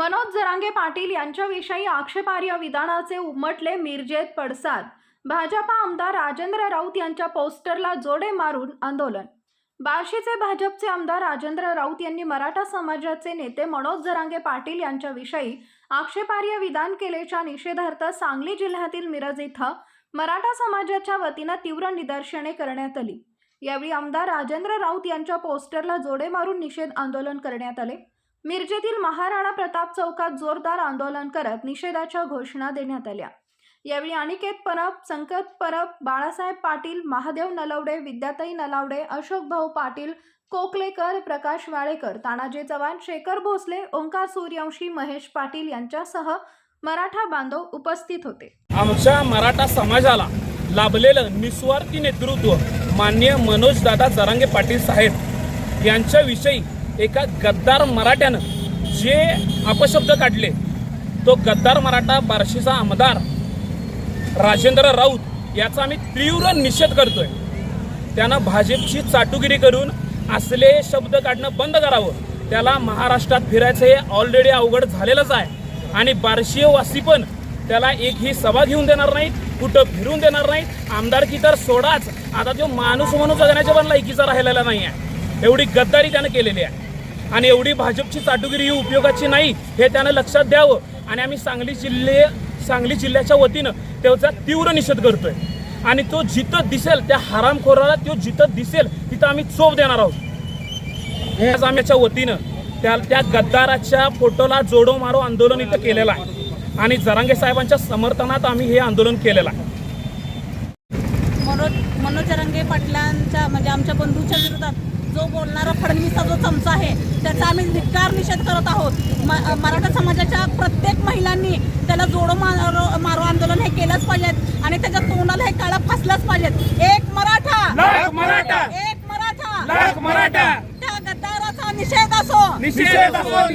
मनोज जरांगे पाटील यांच्याविषयी आक्षेपार्ह विधानाचे उमटले मिरजेत पडसाद. भाजपा आमदार राजेंद्र राऊत यांच्या पोस्टरला जोडे मारून आंदोलन. बार्शीचे भाजपचे आमदार राजेंद्र राऊत यांनी मराठा समाजाचे नेते मनोज जरांगे पाटील यांच्याविषयी आक्षेपार्ह विधान केल्याच्या निषेधार्थ सांगली जिल्ह्यातील मिरज इथं मराठा समाजाच्या वतीनं तीव्र निदर्शने करण्यात आली. यावेळी आमदार राजेंद्र राऊत यांच्या पोस्टरला जोडे मारून निषेध आंदोलन करण्यात आले. मिरजेतील महाराणा प्रताप चौकात जोरदार आंदोलन करत निषेधाच्या घोषणा देण्यात आल्या. यावेळी अनिकेत परब संकत परब बाळासाहेब पाटील महादेव नलवडे विद्याताई नलावडे अशोक भाऊ पाटील कोकलेकर प्रकाश वाळेकर तानाजी चव्हाण शेखर भोसले ओंकार सूर्यवंशी महेश पाटील यांच्यासह मराठा बांधव उपस्थित होते. आमच्या मराठा समाजाला लाभलेलं निस्वार्थी नेतृत्व माननीय मनोजदादा जरांगे पाटील साहेब यांच्याविषयी एका गद्दार मराठ्यानं जे अपशब्द काढले तो गद्दार मराठा बार्शीचा आमदार राजेंद्र राऊत याचा आम्ही तीव्र निषेध करतोय. त्यानं भाजपची चाटुगिरी करून असले शब्द काढणं बंद करावं. त्याला महाराष्ट्रात फिरायचं हे ऑलरेडी अवघड झालेलंच आहे. आणि बार्शीवासी पण त्याला एक ही सभा घेऊन देणार नाहीत कुठं फिरून देणार नाहीत. आमदारकी तर सोडाच. आता तो माणूस म्हणून जगण्याच्या पण लायकीचा राहिलेला नाही आहे एवढी गद्दारी त्यानं केलेली आहे. आणि एवढी भाजपची चाटुगिरी ही उपयोगाची नाही हे त्यानं लक्षात द्यावं. आणि आम्ही सांगली जिल्हे सांगली जिल्ह्याच्या वतीनं त्याचा तीव्र निषेध करतोय. आणि तो जिथं दिसेल त्या हरामखोराला तो जिथं दिसेल तिथं आम्ही चोप देणार आहोत. आज आम्हीच्या वतीनं त्या त्या गद्दाराच्या फोटोला जोडो मारो आंदोलन इथं केलेलं आहे. आणि जरांगे साहेबांच्या समर्थनात आम्ही हे आंदोलन केलेलं आहे. मनोज मनोज जरांगे पाटलांच्या म्हणजे आमच्या बंधूच्या विरोधात जो बोलणारा फडणवीसचा जो चमचा आहे त्याचा आम्ही धिक्कार निषेध करत आहोत. मराठा समाजाच्या प्रत्येक महिलांनी त्याला जोडो मारो मारो आंदोलन हे केलंच पाहिजेत आणि त्याच्या तोंडाला हे काळं फासलंच पाहिजेत. एक मराठा! एक मराठा! मराठा! त्या गद्दाराचा निषेध असो. निषेध असो